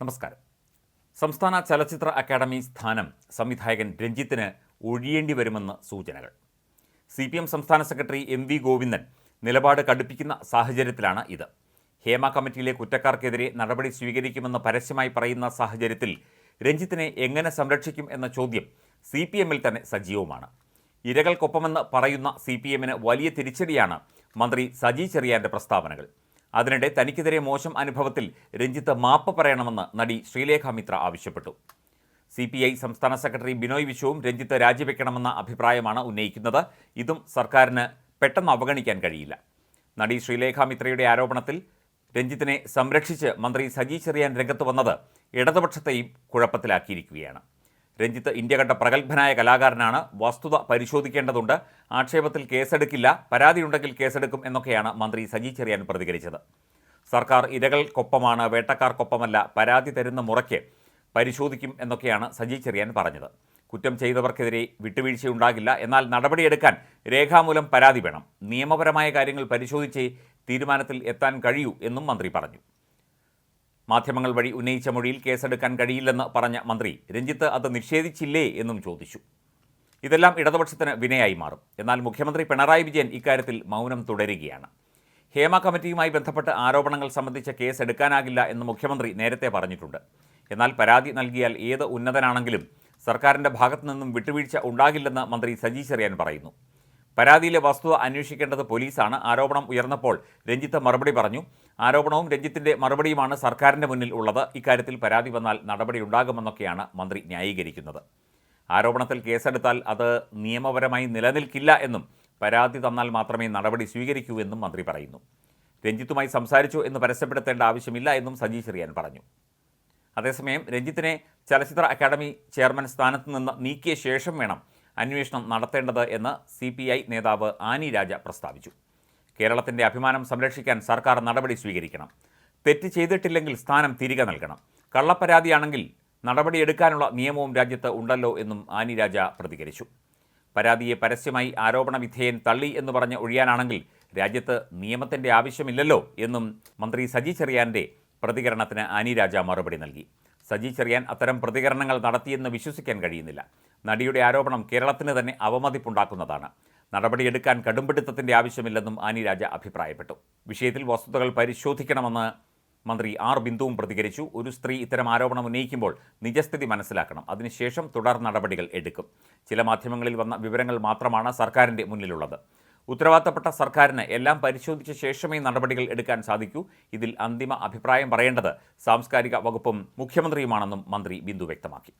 നമസ്കാരം. സംസ്ഥാന ചലച്ചിത്ര അക്കാദമി സ്ഥാനം സംവിധായകൻ രഞ്ജിത്തിന് ഒഴിയേണ്ടി വരുമെന്ന് സൂചനകൾ. സി പി എം സംസ്ഥാന സെക്രട്ടറി എം വി ഗോവിന്ദൻ നിലപാട് കടുപ്പിക്കുന്ന സാഹചര്യത്തിലാണ് ഇത്. ഹേമ കമ്മിറ്റിയിലെ കുറ്റക്കാർക്കെതിരെ നടപടി സ്വീകരിക്കുമെന്ന് പരസ്യമായി പറയുന്ന സാഹചര്യത്തിൽ രഞ്ജിത്തിനെ എങ്ങനെ സംരക്ഷിക്കും എന്ന ചോദ്യം സി പി എമ്മിൽ തന്നെ സജീവമാണ്. ഇരകൾക്കൊപ്പമെന്ന് പറയുന്ന സി പി എമ്മിന് വലിയ തിരിച്ചടിയാണ് മന്ത്രി സജി ചെറിയാന്റെ പ്രസ്താവനകൾ. അതിനിടെ തനിക്കെതിരെ മോശം അനുഭവത്തിൽ രഞ്ജിത്ത് മാപ്പ് പറയണമെന്ന് നടി ശ്രീലേഖ മിത്ര ആവശ്യപ്പെട്ടു. സി പി ഐ സംസ്ഥാന സെക്രട്ടറി ബിനോയ് വിശ്വവും രഞ്ജിത്ത് രാജിവെക്കണമെന്ന അഭിപ്രായമാണ് ഉന്നയിക്കുന്നത്. ഇതും സർക്കാരിന് പെട്ടെന്ന് അവഗണിക്കാൻ കഴിയില്ല. നടി ശ്രീലേഖ മിത്രയുടെ ആരോപണത്തിൽ രഞ്ജിത്തിനെ സംരക്ഷിച്ച് മന്ത്രി സജി ചെറിയാൻ രംഗത്ത് വന്നത് ഇടതുപക്ഷത്തെയും കുഴപ്പത്തിലാക്കിയിരിക്കുകയാണ്. രഞ്ജിത്ത് ഇന്ത്യ കണ്ട പ്രഗത്ഭനായ കലാകാരനാണ്. വസ്തുത പരിശോധിക്കേണ്ടതുണ്ട്. ആക്ഷേപത്തിൽ കേസെടുക്കില്ല. പരാതിയുണ്ടെങ്കിൽ കേസെടുക്കും എന്നൊക്കെയാണ് മന്ത്രി സജി ചെറിയാൻ പ്രതികരിച്ചത്. സർക്കാർ ഇരകൾക്കൊപ്പമാണ് വേട്ടക്കാർക്കൊപ്പമല്ല പരാതി തരുന്ന മുറയ്ക്ക് പരിശോധിക്കും എന്നൊക്കെയാണ് സജി ചെറിയാൻ പറഞ്ഞത്. കുറ്റം ചെയ്തവർക്കെതിരെ വിട്ടുവീഴ്ചയുണ്ടാകില്ല. എന്നാൽ നടപടിയെടുക്കാൻ രേഖാമൂലം പരാതി വേണം. നിയമപരമായ കാര്യങ്ങൾ പരിശോധിച്ച് തീരുമാനത്തിൽ എത്താൻ കഴിയൂ എന്നും മന്ത്രി പറഞ്ഞു. മാധ്യമങ്ങൾ വഴി ഉന്നയിച്ച മൊഴിയിൽ കേസെടുക്കാൻ കഴിയില്ലെന്ന് പറഞ്ഞ മന്ത്രി രഞ്ജിത്ത് അത് നിഷേധിച്ചില്ലേ? എന്നും ചോദിച്ചു. ഇതെല്ലാം ഇടതുപക്ഷത്തിന് വിനയായി മാറും. എന്നാൽ മുഖ്യമന്ത്രി പിണറായി വിജയൻ ഇക്കാര്യത്തിൽ മൗനം തുടരുകയാണ്. ഹേമ കമ്മിറ്റിയുമായി ബന്ധപ്പെട്ട് ആരോപണങ്ങൾ സംബന്ധിച്ച കേസ് എടുക്കാനാകില്ല എന്ന് മുഖ്യമന്ത്രി നേരത്തെ പറഞ്ഞിട്ടുണ്ട്. എന്നാൽ പരാതി നൽകിയാൽ ഏത് ഉന്നതനാണെങ്കിലും സർക്കാരിന്റെ ഭാഗത്തു നിന്നും വിട്ടുവീഴ്ച ഉണ്ടാകില്ലെന്ന് മന്ത്രി സജി ചെറിയാൻ പറയുന്നു. പരാതിയിലെ വസ്തുത അന്വേഷിക്കേണ്ടത് പോലീസാണ്. ആരോപണം ഉയർന്നപ്പോൾ രഞ്ജിത്ത് മറുപടി പറഞ്ഞു ആരോപണവും രഞ്ജിത്തിന്റെ മറുപടിയുമാണ് സർക്കാരിന്റെ മുന്നിൽ ഉള്ളത്. ഇക്കാര്യത്തിൽ പരാതി വന്നാൽ നടപടി ഉണ്ടാകുമെന്നൊക്കെയാണ് മന്ത്രി ന്യായീകരിക്കുന്നത്. ആരോപണത്തിൽ കേസെടുത്താൽ അത് നിയമപരമായി നിലനിൽക്കില്ല എന്നും പരാതി തന്നാൽ മാത്രമേ നടപടി സ്വീകരിക്കൂ എന്നും മന്ത്രി പറയുന്നു. രഞ്ജിത്തുമായി സംസാരിച്ചു എന്ന് പരസ്യപ്പെടുത്തേണ്ട ആവശ്യമില്ല എന്നും സജി ചെറിയാൻ പറഞ്ഞു. അതേസമയം രഞ്ജിത്തിനെ ചലച്ചിത്ര അക്കാദമി ചെയർമാൻ സ്ഥാനത്ത് നിന്ന് നീക്കിയ ശേഷം വേണം അന്വേഷണം നടത്തേണ്ടത് എന്ന് സി നേതാവ് ആനി രാജ പ്രസ്താവിച്ചു. കേരളത്തിന്റെ അഭിമാനം സംരക്ഷിക്കാൻ സർക്കാർ നടപടി സ്വീകരിക്കണം. തെറ്റ് ചെയ്തിട്ടില്ലെങ്കിൽ സ്ഥാനം തിരികെ നൽകണം. കള്ളപ്പരാതിയാണെങ്കിൽ നടപടിയെടുക്കാനുള്ള നിയമവും രാജ്യത്ത് ഉണ്ടല്ലോ എന്നും ആനി രാജ പ്രതികരിച്ചു. പരാതിയെ പരസ്യമായി ആരോപണ വിധേയൻ തള്ളി എന്ന് പറഞ്ഞ് ഒഴിയാനാണെങ്കിൽ രാജ്യത്ത് നിയമത്തിന്റെ ആവശ്യമില്ലല്ലോ എന്നും മന്ത്രി സജി ചെറിയാന്റെ പ്രതികരണത്തിന് ആനി രാജ മറുപടി നൽകി. സജി ചെറിയാൻ അത്തരം പ്രതികരണങ്ങൾ നടത്തിയെന്ന് വിശ്വസിക്കാൻ കഴിയുന്നില്ല. നടിയുടെ ആരോപണം കേരളത്തിന് തന്നെ അവമതിപ്പുണ്ടാക്കുന്നതാണ്. നടപടിയെടുക്കാൻ കടുംപിടുത്തത്തിന്റെ ആവശ്യമില്ലെന്നും ആനി രാജ അഭിപ്രായപ്പെട്ടു. വിഷയത്തിൽ വസ്തുതകൾ പരിശോധിക്കണമെന്ന് മന്ത്രി ആർ ബിന്ദുവും പ്രതികരിച്ചു. ഒരു സ്ത്രീ ഇത്തരം ആരോപണം ഉന്നയിക്കുമ്പോൾ നിജസ്ഥിതി മനസ്സിലാക്കണം. അതിനുശേഷം തുടർ നടപടികൾ എടുക്കും. ചില മാധ്യമങ്ങളിൽ വന്ന വിവരങ്ങൾ മാത്രമാണ് സർക്കാരിന്റെ മുന്നിലുള്ളത്. ഉത്തരവാദിത്തപ്പെട്ട സർക്കാരിന് എല്ലാം പരിശോധിച്ച ശേഷമേ നടപടികൾ എടുക്കാൻ സാധിക്കൂ. ഇതിൽ അന്തിമ അഭിപ്രായം പറയേണ്ടത് സാംസ്കാരിക വകുപ്പും മുഖ്യമന്ത്രിയുമാണെന്നും മന്ത്രി ബിന്ദു വ്യക്തമാക്കി.